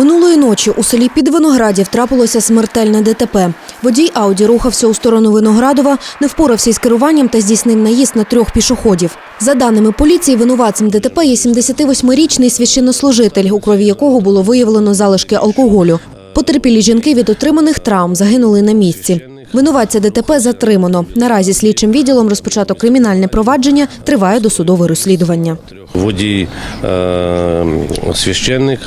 Минулої ночі у селі Підвиноградів трапилося смертельне ДТП. Водій Ауді рухався у сторону Виноградова, не впорався із керуванням та здійснив наїзд на трьох пішоходів. За даними поліції, винуватцем ДТП є 78-річний священнослужитель, у крові якого було виявлено залишки алкоголю. Потерпілі жінки від отриманих травм загинули на місці. Винуватця ДТП затримано. Наразі слідчим відділом розпочато кримінальне провадження, триває досудове розслідування. Водій е, священник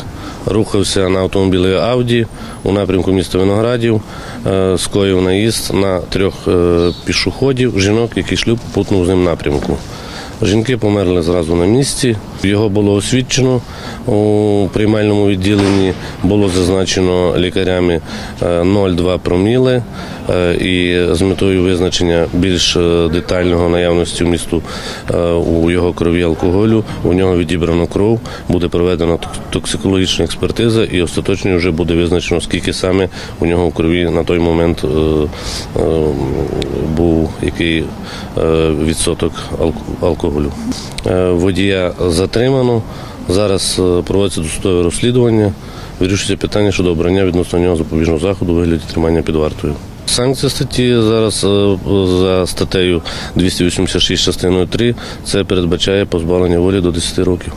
рухався на автомобілі Ауді у напрямку міста Виноградів, е, скоїв наїзд на трьох е, пішоходів, жінок, які йшли по попутному з ним напрямку. Жінки померли зразу на місці. Його було освідчено у приймальному відділенні. Було зазначено лікарями е, 0,2 проміли. Е, І з метою визначення більш е, детального наявності вмісту е, у його крові алкоголю, у нього відібрано кров, буде проведена токсикологічна експертиза, і остаточно вже буде визначено, скільки саме у нього в крові на той момент е, е, був який е, відсоток алкоголю. Е, Водія затримано. Зараз е, проводиться досудове розслідування. Вирішується питання щодо обрання відносно нього запобіжного заходу у вигляді тримання під вартою. Санкція статті зараз е, за статтею 286 частиною 3 це передбачає позбавлення волі до 10 років.